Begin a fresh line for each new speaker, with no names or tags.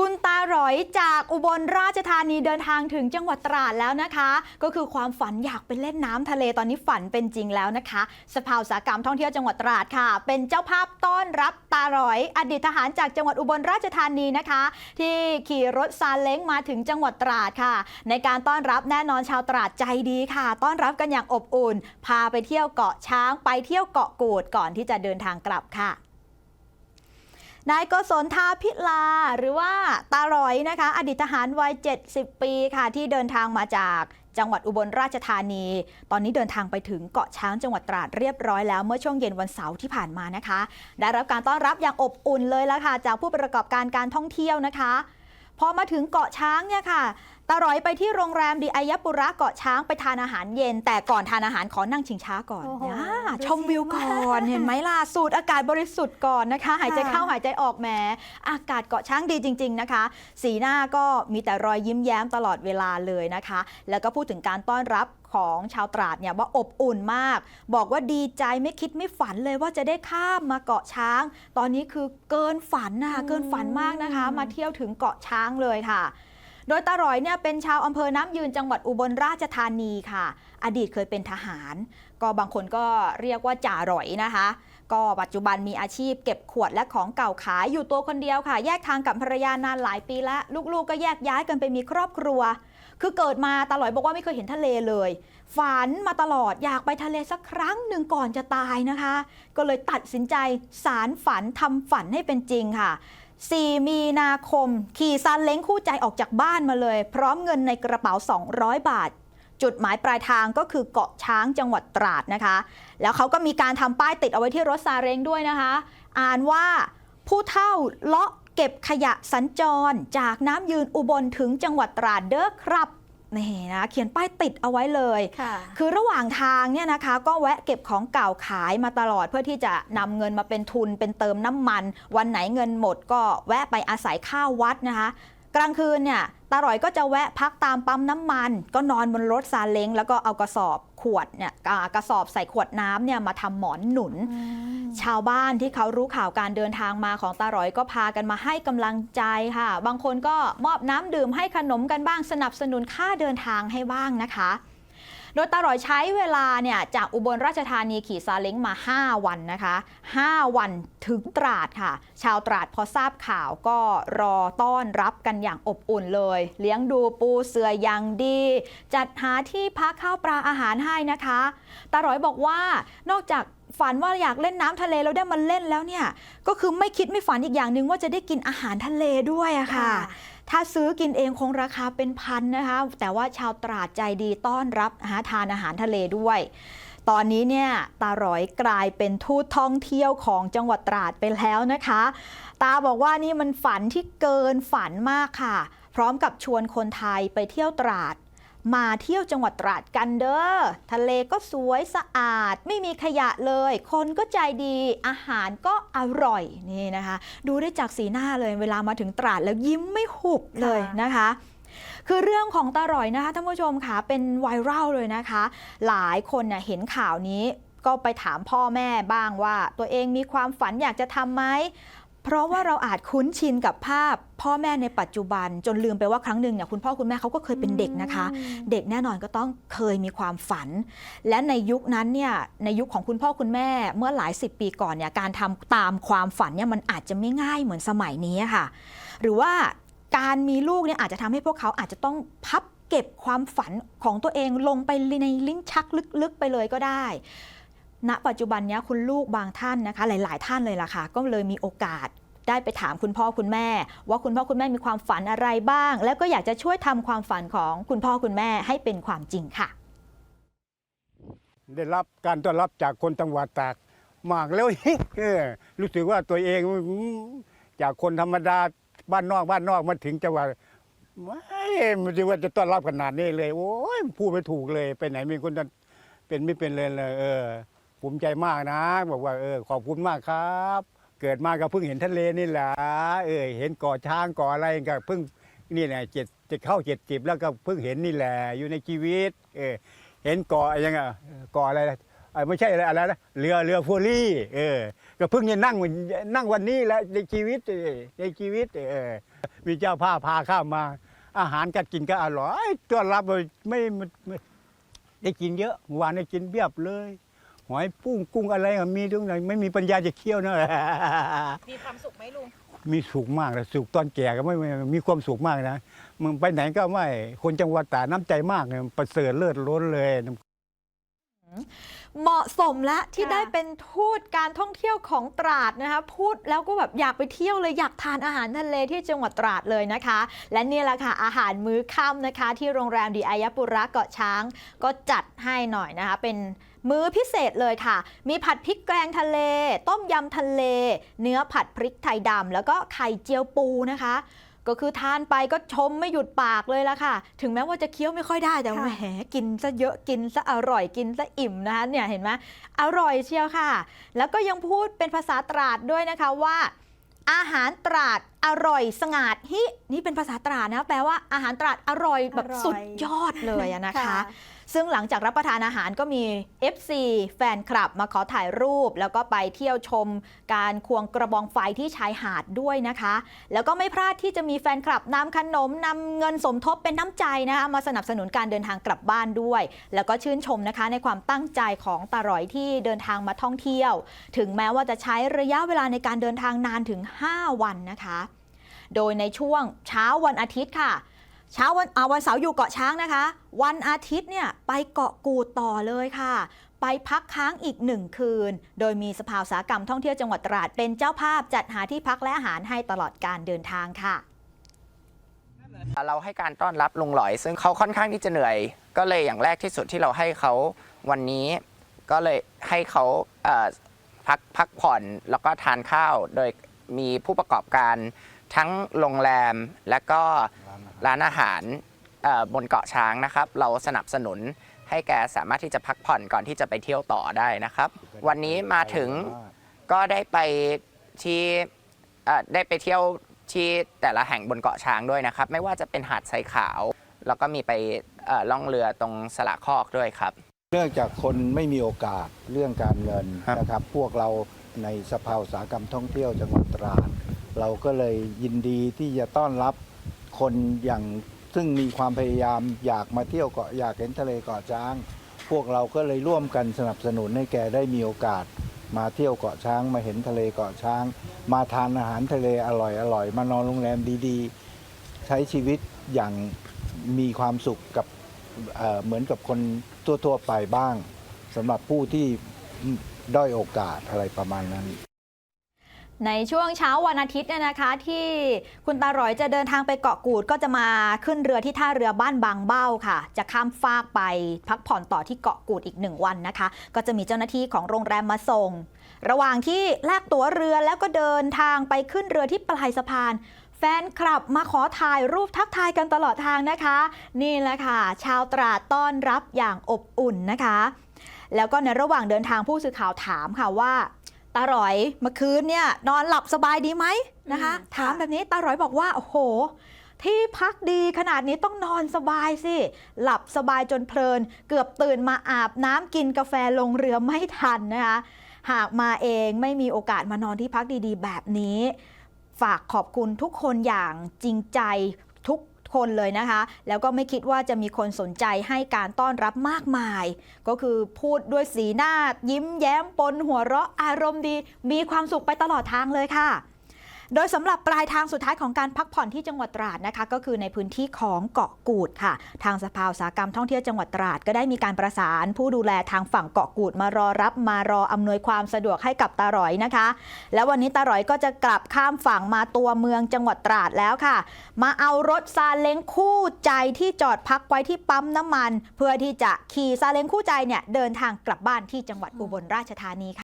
คุณตาหรอยจากอุบลราชธานีเดินทางถึงจังหวัดตราดแล้วนะคะ ก็คือความฝันอยากไปเล่นน้ำทะเลตอนนี้ฝันเป็นจริงแล้วนะคะสภาอุตสาหกรรมท่องเที่ยวจังหวัดตราดค่ะ เป็นเจ้าภาพต้อนรับตาหรอย อดีตทหารจากจังหวัดอุบลราชธานีนะคะ ที่ขี่รถซาเล้งมาถึงจังหวัดตราดค่ะ ในการต้อนรับแน่นอนชาวตราดใจดีค่ะ ต้อนรับกันอย่างอบอุ่น พาไปเที่ยวเกาะช้างไปเที่ยวเกาะกูดก่อนที่จะเดินทางกลับค่ะ นายกศลทาพิลาหรือว่าตาหรอยนะคะ อดีตทหารวัย 70 ปีค่ะที่เดินทางมาจากจังหวัดอุบลราชธานี ตอนนี้เดินทางไปถึงเกาะช้างจังหวัดตราดเรียบร้อยแล้วเมื่อช่วงเย็นวันเสาร์ที่ผ่านมานะคะ ได้รับการต้อนรับอย่างอบอุ่นเลยละค่ะ จากผู้ประกอบการการท่องเที่ยวนะคะ พอมาถึงเกาะช้างเนี่ยค่ะ ตาหรอยไปที่โรงแรมดีอายปุระเกาะช้างไปทานอาหารเย็น แต่ก่อนทานอาหารขอนั่งชิงช้าก่อน
โอ้โห
อ่า
ดู
ชมวิวก่อนเห็นไหมล่ะสูดอากาศบริสุทธิ์ก่อนนะคะ หายใจเข้าหายใจออกแหมอากาศเกาะช้างดีจริง ๆนะคะ สีหน้าก็มีแต่รอยยิ้มแย้มตลอดเวลาเลยนะคะ แล้วก็พูดถึงการต้อนรับของชาวตราดเนี่ยว่าอบอุ่นมาก บอกว่าดีใจไม่คิดไม่ฝันเลยว่าจะได้ข้ามมาเกาะช้าง ตอนนี้คือเกินฝันนะคะเกินฝันมากนะคะ มาเที่ยวถึงเกาะช้างเลยค่ะ โดยตาหรอยเนี่ยเป็นชาวอำเภอน้ำยืนจังหวัดอุบลราชธานีค่ะ อดีตเคยเป็นทหาร ก็บางคนก็เรียกว่าจ่าหรอยนะคะ ก็ปัจจุบันมีอาชีพเก็บขวดและของเก่าขายอยู่ตัวคนเดียวค่ะ แยกทางกับภรรยานานหลายปีแล้วลูกๆ ก็แยกย้ายกันไปมีครอบครัว คือเกิดมาตาหลอยบอกว่าไม่เคยเห็นทะเลเลย ฝันมาตลอดอยากไปทะเลสักครั้งหนึ่งก่อนจะตายนะคะ ก็เลยตัดสินใจสารฝันทำฝันให้เป็นจริงค่ะ 4 มีนาคม ขี่ซาเล้งคู่ใจออกจากบ้านมาเลย พร้อมเงินในกระเป๋า 200 บาท จุดหมายปลายทางก็คือเกาะช้างจังหวัดตราดนะคะ แล้วเขาก็มีการทำป้ายติดเอาไว้ที่รถซาเล้งด้วยนะคะ อ่านว่าผู้เท่าเลาะเก็บขยะสัญจร จากน้ำยืนอุบลถึงจังหวัดตราดเด้อครับ นี่นะเขียนป้ายติดเอาไว้เลย
ค่ะ
คือระหว่างทางเนี่ยนะคะ ก็แวะเก็บของเก่าขายมาตลอดเพื่อที่จะนำเงินมาเป็นทุนเป็นเติมน้ำมัน วันไหนเงินหมดก็แวะไปอาศัยข้าววัดนะคะ กลางคืนเนี่ย ตาหรอยก็จะแวะพักตามปั๊มน้ำมัน ก็นอนบนรถซาเล้งแล้วก็เอากระสอบขวดเนี่ยกระสอบใส่ขวดน้ำเนี่ยมาทำหมอนหนุน ชาวบ้านที่เขารู้ข่าวการเดินทางมาของตาหรอยก็พากันมาให้กำลังใจค่ะ บางคนก็มอบน้ำดื่มให้ขนมกันบ้างสนับสนุนค่าเดินทางให้บ้างนะคะ โดยตาหรอยใช้เวลาเนี่ยจากอุบลราชธานีขี่ซาเล้งมา 5 วันนะคะ 5 วันถึงตราดค่ะ ชาวตราดพอทราบข่าวก็รอต้อนรับกันอย่างอบอุ่นเลย เลี้ยงดูปูเสืออย่างดี จัดหาที่พักข้าวปลาอาหารให้นะคะตาหรอยบอกว่านอกจากฝันว่าอยากเล่นน้ำทะเลแล้วได้มาเล่นแล้วเนี่ย ก็คือไม่คิดไม่ฝันอีกอย่างหนึ่งว่าจะได้กินอาหารทะเลด้วยอะค่ะ ถ้าซื้อกินเองคงราคาเป็นพันนะคะ แต่ว่าชาวตราดใจดีต้อนรับนะทานอาหารทะเลด้วย ตอนนี้เนี่ยตาหรอยกลายเป็นทูตท่องเที่ยวของจังหวัดตราดไปแล้วนะคะ ตาบอกว่านี่มันฝันที่เกินฝันมากค่ะ พร้อมกับชวนคนไทยไปเที่ยวตราด มาเที่ยวจังหวัดตราดกันเด้อ ทะเลก็สวยสะอาด ไม่มีขยะเลย คนก็ใจดี อาหารก็อร่อยนี่นะคะ ดูได้จากสีหน้าเลยเวลามาถึงตราดแล้วยิ้มไม่หุบเลยนะคะคือเรื่องของตาหร่อยนะคะท่านผู้ชมค่ะเป็นไวรัลเลยนะคะ หลายคนเน่ยเห็นข่าวนี้ก็ไปถามพ่อแม่บ้างว่า ตัวเองมีความฝันอยากจะทำไหม เพราะว่าเราอาจคุ้นชินกับภาพพ่อแม่ในปัจจุบันจนลืมไปว่าครั้งหนึ่งเนี่ยคุณพ่อคุณแม่เขาก็เคยเป็นเด็กนะคะ เด็กแน่นอนก็ต้องเคยมีความฝัน และในยุคนั้นเนี่ยในยุคของคุณพ่อคุณแม่เมื่อหลายสิบปีก่อนเนี่ยการทำตามความฝันเนี่ยมันอาจจะไม่ง่ายเหมือนสมัยนี้ค่ะ หรือว่าการมีลูกเนี่ยอาจจะทำให้พวกเขาอาจจะต้องพับเก็บความฝันของตัวเองลงไปในลิ้นชักลึกๆไปเลยก็ได้ ณปัจจุบันนี้คุณลูกบางท่านนะคะ หลาย ๆ ท่านเลยล่ะค่ะ ก็เลยมีโอกาสได้ไปถามคุณพ่อคุณแม่ ว่าคุณพ่อคุณแม่มีความฝันอะไรบ้าง แล้วก็อยากจะช่วยทำความฝันของคุณพ่อคุณแม่ให้เป็นความจริงค่ะ
ได้รับการต้อนรับจากคนจังหวัดตากมากแล้วเออรู้สึกว่าตัวเองจากคนธรรมดาบ้านนอกบ้านนอกมาถึงจังหวัดไม่มันจะว่าจะต้อนรับขนาดนี้เลย โอ้ยพูดไม่ถูกเลยไปไหนมีคนจะเป็นไม่เป็นเลยเลยเออ ภูมิใจมากนะ บอกว่าเออขอบคุณมากครับ เกิดมาก็เพิ่งเห็นทะเลนี่แหละเออเห็นกาะช้างกาะอะไรก็เพิ่งนี่แหละเจ็ดจะเข้าเจ็ดจิบแล้วก็เพิ่งเห็นนี่แหละอยู่ในชีวิต เออเห็นกาะยังไงกาะอะไรนะไม่ใช่อะไรอะไรนะเรือเรือฟูรี่เออก็เพิ่งจะนั่งนั่งวันนี้แล้วในชีวิตในชีวิตเออมีเจ้าภาพาข้ามมา อาหารการกินก็อร่อยต้อนรับเลยไม่ไม่ไม่ได้กินเยอะเมื่อวานได้กินเบียบเลย หอยปุ้งกุ้งอะไรก็มีทุกอย่างไม่มีปัญญาจะเคี่ยวนะ
มีความสุขไหมลุง
มีสุขมากเลยสุขตอนแก่ก็ไม่ไม่มีความสุขมากนะมึงไปไหนก็ไม่คนจังหวัดตราดน้ำใจมากเลยประเสริฐเลิศล้นเลย
เหมาะสมและที่
ค่ะ
ได้เป็นทูตการท่องเที่ยวของตราดนะคะพูดแล้วก็แบบอยากไปเที่ยวเลยอยากทานอาหารทะเลที่จังหวัดตราดเลยนะคะ และนี่แหละค่ะอาหารมื้อค่ำนะคะ ที่โรงแรมดีอายปุระเกาะช้าง ก็จัดให้หน่อยนะคะ เป็นมื้อพิเศษเลยค่ะ มีผัดพริกแกงทะเล ต้มยำทะเล เนื้อผัดพริกไทยดำแล้วก็ไข่เจียวปูนะคะ ก็คือทานไปก็ชมไม่หยุดปากเลยละค่ะ ถึงแม้ว่าจะเคี้ยวไม่ค่อยได้แต่ว่า
ค่ะ
แหมกินซะเยอะกินซะอร่อยกินซะอิ่มนะคะเนี่ยเห็นไหมอร่อยเชียวค่ะ แล้วก็ยังพูดเป็นภาษาตราดด้วยนะคะว่า อาหารตราดอร่อยสงาดฮินี่เป็นภาษาตราดนะแปลว่าอาหารตราดอร่อยแบบ
อร่อย
สุดยอดเลยอะนะคะ ซึ่งหลังจากรับประทานอาหารก็มี FC แฟนคลับมาขอถ่ายรูป แล้วก็ไปเที่ยวชมการควงกระบองไฟที่ชายหาดด้วยนะคะ แล้วก็ไม่พลาดที่จะมีแฟนคลับนำขนมนำเงินสมทบเป็นน้ำใจนะคะมาสนับสนุนการเดินทางกลับบ้านด้วย แล้วก็ชื่นชมนะคะในความตั้งใจของตารอยที่เดินทางมาท่องเที่ยว ถึงแม้ว่าจะใช้ระยะเวลาในการเดินทางนานถึง 5 วันนะคะ โดยในช่วงเช้าวันอาทิตย์ค่ะ เช้าวันวันเสาร์อยู่เกาะช้างนะคะ วันอาทิตย์เนี่ยไปเกาะกูดต่อเลยค่ะ ไปพักค้างอีกหนึ่งคืน โดยมีสภาอุตสาหกรรมท่องเที่ยวจังหวัดตราดเป็นเจ้าภาพจัดหาที่พักและอาหารให้ตลอดการเดินทางค่ะ
เราให้การต้อนรับลุงหลอย ซึ่งเขาค่อนข้างที่จะเหนื่อย ก็เลยอย่างแรกที่สุดที่เราให้เขาวันนี้ก็เลยให้เขาเอ่อพักพักผ่อนแล้วก็ทานข้าว โดยมีผู้ประกอบการทั้งโรงแรมและก็ ร้านอาหารเอ่อบนเกาะช้างนะครับ เราสนับสนุนให้แกสามารถที่จะพักผ่อนก่อนที่จะไปเที่ยวต่อได้นะครับ วันนี้มาถึงก็ได้ไปที่เอ่อได้ไปเที่ยวที่แต่ละแห่งบนเกาะช้างด้วยนะครับ ไม่ว่าจะเป็นหาดทรายขาว แล้วก็มีไปเอ่อล่องเรือตรงสละคอกด้วยครับ
เนื่องจากคนไม่มีโอกาสเรื่องการเงิน
ครับ
นะครับ พวกเราในสภาอุตสาหกรรมท่องเที่ยวจังหวัดตราดเราก็เลยยินดีที่จะต้อนรับ คนอย่างซึ่งมีความพยายามอยากมาเที่ยวเกาะอยากเห็นทะเลเกาะช้าง พวกเราก็เลยร่วมกันสนับสนุนให้แกได้มีโอกาส มาเที่ยวเกาะช้าง มาเห็นทะเลเกาะช้าง มาทานอาหารทะเลอร่อยอร่อยมานอนโรงแรมดีๆ ใช้ชีวิตอย่างมีความสุขกับเอ่อเหมือนกับคนทั่วๆไปบ้างสำหรับผู้ที่ด้อยโอกาสอะไรประมาณนั้น
ในช่วงเช้าวันอาทิตย์เนี่ยนะคะที่คุณตารอยจะเดินทางไปเกาะกูดก็จะมาขึ้นเรือที่ท่าเรือบ้านบางเบ้าค่ะ จะข้ามฟากไปพักผ่อนต่อที่เกาะกูดอีกหนึ่งวันนะคะ ก็จะมีเจ้าหน้าที่ของโรงแรมมาส่ง ระหว่างที่แลกตั๋วเรือแล้วก็เดินทางไปขึ้นเรือที่ปลายสะพานแฟนคลับมาขอถ่ายรูปทักทายกันตลอดทางนะคะ นี่แหละค่ะ ชาวตราดต้อนรับอย่างอบอุ่นนะคะ แล้วก็ในระหว่างเดินทางผู้สื่อข่าวถามค่ะว่า ตาหรอยเมื่อคืนเนี่ยนอนหลับสบายดีไหมนะคะ
อืม
ถาม
ค่ะ
แบบนี้ตาหรอยบอกว่าโอ้โห ที่พักดีขนาดนี้ต้องนอนสบายสิ หลับสบายจนเพลิน เกือบตื่นมาอาบน้ำกินกาแฟลงเรือไม่ทันนะคะ หากมาเองไม่มีโอกาสมานอนที่พักดีๆ แบบนี้ ฝากขอบคุณทุกคนอย่างจริงใจทุก คนเลยนะคะ แล้วก็ไม่คิดว่าจะมีคนสนใจให้การต้อนรับมากมาย ก็คือพูดด้วยสีหน้า ยิ้มแย้มปนหัวเราะอารมณ์ดี มีความสุขไปตลอดทางเลยค่ะ โดยสำหรับปลายทางสุดท้ายของการพักผ่อนที่จังหวัดตราดนะคะ ก็คือในพื้นที่ของเกาะกูดค่ะ ทางสภาอุตสาหกรรมท่องเที่ยวจังหวัดตราดก็ได้มีการประสาน ผู้ดูแลทางฝั่งเกาะกูดมารอรับมารออำนวยความสะดวกให้กับตาหรอยนะคะ แล้ววันนี้ตาหรอยก็จะกลับข้ามฝั่งมาตัวเมืองจังหวัดตราดแล้วค่ะ มาเอารถซาเล้งคู่ใจที่จอดพักไว้ที่ปั๊มน้ำมัน เพื่อที่จะขี่ซาเล้งคู่ใจเนี่ยเดินทางกลับบ้านที่จังหวัดอุบลราชธานีค่ะ